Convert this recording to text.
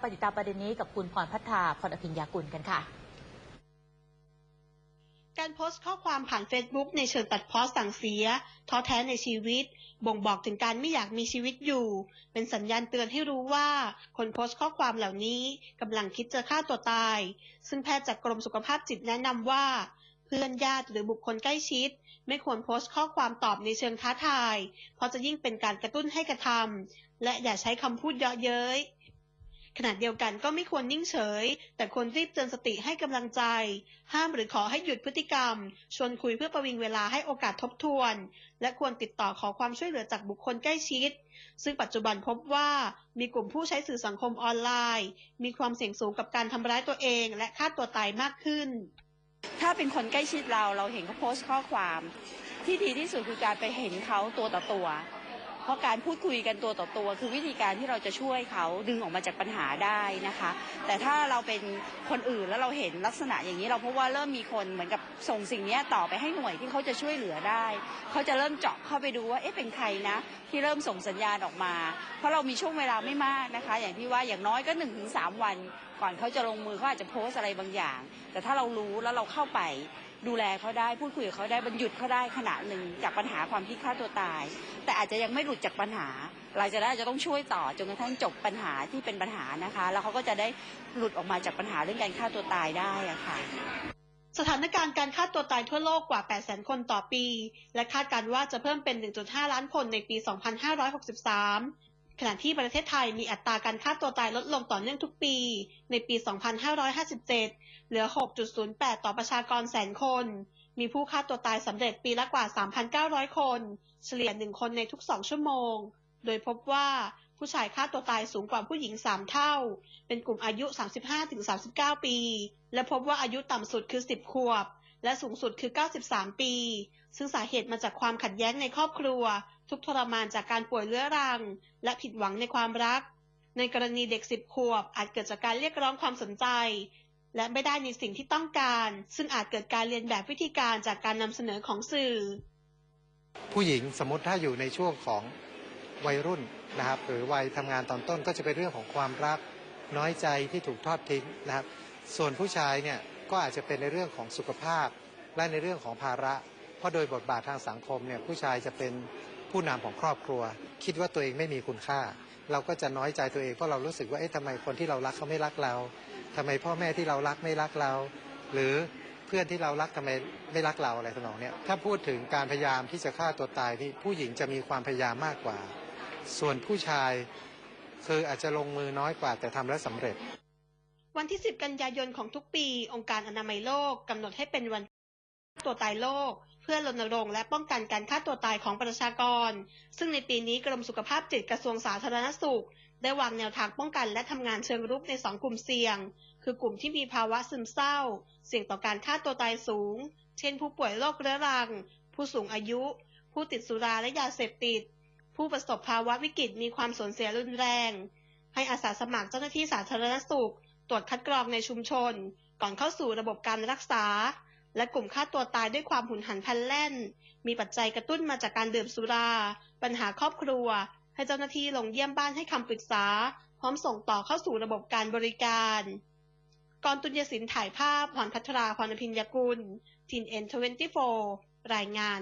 ไปติดตามประเด็นนี้กับคุณพรพัฒนาพรอภิญญากุลกันค่ะ การโพสต์ข้อความผ่าน Facebook ในเชิงตัดเพ้อสั่งเสียท้อแท้ในชีวิต บ่งบอกถึงการไม่อยากมีชีวิตอยู่ เป็นสัญญาณเตือนให้รู้ว่า คนโพสต์ข้อความเหล่านี้กำลังคิดจะฆ่าตัวตาย ซึ่งแพทย์จากกรมสุขภาพจิตแนะนำว่า เพื่อนญาติหรือบุคคลใกล้ชิด ไม่ควรโพสต์ข้อความตอบในเชิงท้าทาย เพราะจะยิ่งเป็นการกระตุ้นให้กระทำและอย่าใช้คำพูดเยาะเย้ย ขณะเดียวกันก็ไม่ควรนิ่งเฉย แต่ควรรีบเตือนสติให้กำลังใจ ห้ามหรือขอให้หยุดพฤติกรรม ชวนคุยเพื่อประวิงเวลาให้โอกาสทบทวน และควรติดต่อขอความช่วยเหลือจากบุคคลใกล้ชิด ซึ่งปัจจุบันพบว่ามีกลุ่มผู้ใช้สื่อสังคมออนไลน์ มีความเสี่ยงสูงกับการทำร้ายตัวเอง และฆ่าตัวตายมากขึ้น ถ้าเป็นคนใกล้ชิดเราเราเห็นเขาโพสต์ข้อความ ที่ดีที่สุดคือการไปเห็นเขาตัวต่อตัว เพราะการพูดคุยกันตัวต่อตัว คือวิธีการที่เราจะช่วยเขาดึงออกมาจากปัญหาได้นะคะ แต่ถ้าเราเป็นคนอื่นแล้วเราเห็นลักษณะอย่างนี้เราพบว่าเริ่มมีคนเหมือนกับส่งสิ่งนี้ต่อไปให้หน่วยที่เขาจะช่วยเหลือได้ เขาจะเริ่มเจาะเข้าไปดูว่าเอ๊ะเป็นใครนะ ที่เริ่มส่งสัญญาณออกมา เพราะเรามีช่วงเวลาไม่มากนะคะ อย่างที่ว่าอย่างน้อยก็1นถึงสวัน ก่อนเขาจะลงมือเขาอาจจะโพสอะไรบางอย่าง แต่ถ้าเรารู้แล้วเราเข้าไป ดูแลเขาได้พูดคุยกับเขาได้บรรยุดเขาได้ขณะหนึ่งจากปัญหาความคิดฆ่าตัวตาย แต่อาจจะยังไม่หลุดจากปัญหาหลังจากนั้นอาจจะต้องช่วยต่อจนกระทั่งจบปัญหาที่เป็นปัญหานะคะ แล้วเขาก็จะได้หลุดออกมาจากปัญหาเรื่องการฆ่าตัวตายได้อะค่ะสถานการณ์การฆ่าตัวตายทั่วโลกกว่า 800,000 คนต่อปี และคาดการณ์ว่าจะเพิ่มเป็น 1.5 ล้านคนในปี 2563 ขณะที่ประเทศไทยมีอัตราการฆ่าตัวตายลดลงต่อเนื่องทุกปี ในปี 2557 เหลือ 6.08 ต่อประชากรแสนคน มีผู้ฆ่าตัวตายสำเร็จปีละกว่า 3,900 คน เฉลี่ย 1 คนในทุก 2 ชั่วโมง โดยพบว่าผู้ชายฆ่าตัวตายสูงกว่าผู้หญิง 3 เท่า เป็นกลุ่มอายุ 35-39 ปี และพบว่าอายุต่ำสุดคือ 10 ขวบ และสูงสุดคือ 93 ปี ซึ่งสาเหตุมาจากความขัดแย้งในครอบครัว ทุกทรมานจากการป่วยเรื้อรัง และผิดหวังในความรัก ในกรณีเด็ก 10 ขวบ อาจเกิดจากการเรียกร้องความสนใจ และไม่ได้ในสิ่งที่ต้องการ ซึ่งอาจเกิดการเรียนแบบวิธีการจากการนำเสนอของสื่อ ผู้หญิงสมมติถ้าอยู่ในช่วงของวัยรุ่นนะครับหรือวัยทำงานตอนต้นก็จะเป็นเรื่องของความรักน้อยใจที่ถูกทอดทิ้งนะครับ ส่วนผู้ชายเนี่ย ก็อาจจะเป็นในเรื่องของสุขภาพ และในเรื่องของภาระ เพราะโดยบทบาททางสังคมเนี่ยผู้ชายจะเป็นผู้นำของครอบครัว คิดว่าตัวเองไม่มีคุณค่า เราก็จะน้อยใจตัวเองเพราะเรารู้สึกว่าเอ๊ะทำไมคนที่เรารักเขาไม่รักเราทำไมพ่อแม่ที่เรารักไม่รักเรา หรือเพื่อนที่เรารักทำไมไม่รักเราอะไรทำนองเนี้ยถ้าพูดถึงการพยายามที่จะฆ่าตัวตายนี่ผู้หญิงจะมีความพยายามมากกว่า ส่วนผู้ชายคืออาจจะลงมือน้อยกว่าแต่ทำแล้วสำเร็จ วันที่ 10 กันยายนของทุกปี องค์การอนามัยโลกกำหนดให้เป็นวันตัวตายโลก เพื่อรณรงค์และป้องกันการฆ่าตัวตายของประชากร ซึ่งในปีนี้กรมสุขภาพจิตกระทรวงสาธารณสุข ได้วางแนวทางป้องกันและทำงานเชิงรุกในสองกลุ่มเสี่ยง คือกลุ่มที่มีภาวะซึมเศร้า เสี่ยงต่อการฆ่าตัวตายสูง เช่น ผู้ป่วยโรคเรื้อรัง ผู้สูงอายุ ผู้ติดสุราและยาเสพติด ผู้ประสบภาวะวิกฤตมีความสูญเสียรุนแรง ให้อาสาสมัครเจ้าหน้าที่สาธารณสุข ตรวจคัดกรองในชุมชน ก่อนเข้าสู่ระบบการรักษา และกลุ่มฆ่าตัวตายด้วยความหุนหันพลันแล่น มีปัจจัยกระตุ้นมาจากการดื่มสุรา ปัญหาครอบครัว ให้เจ้าหน้าที่ลงเยี่ยมบ้านให้คำปรึกษา พร้อมส่งต่อเข้าสู่ระบบการบริการกรตุญยศินถ่ายภาพพรพัทราพรณพิญญกุลทีนเอ็นทเวนตี้โฟรายงาน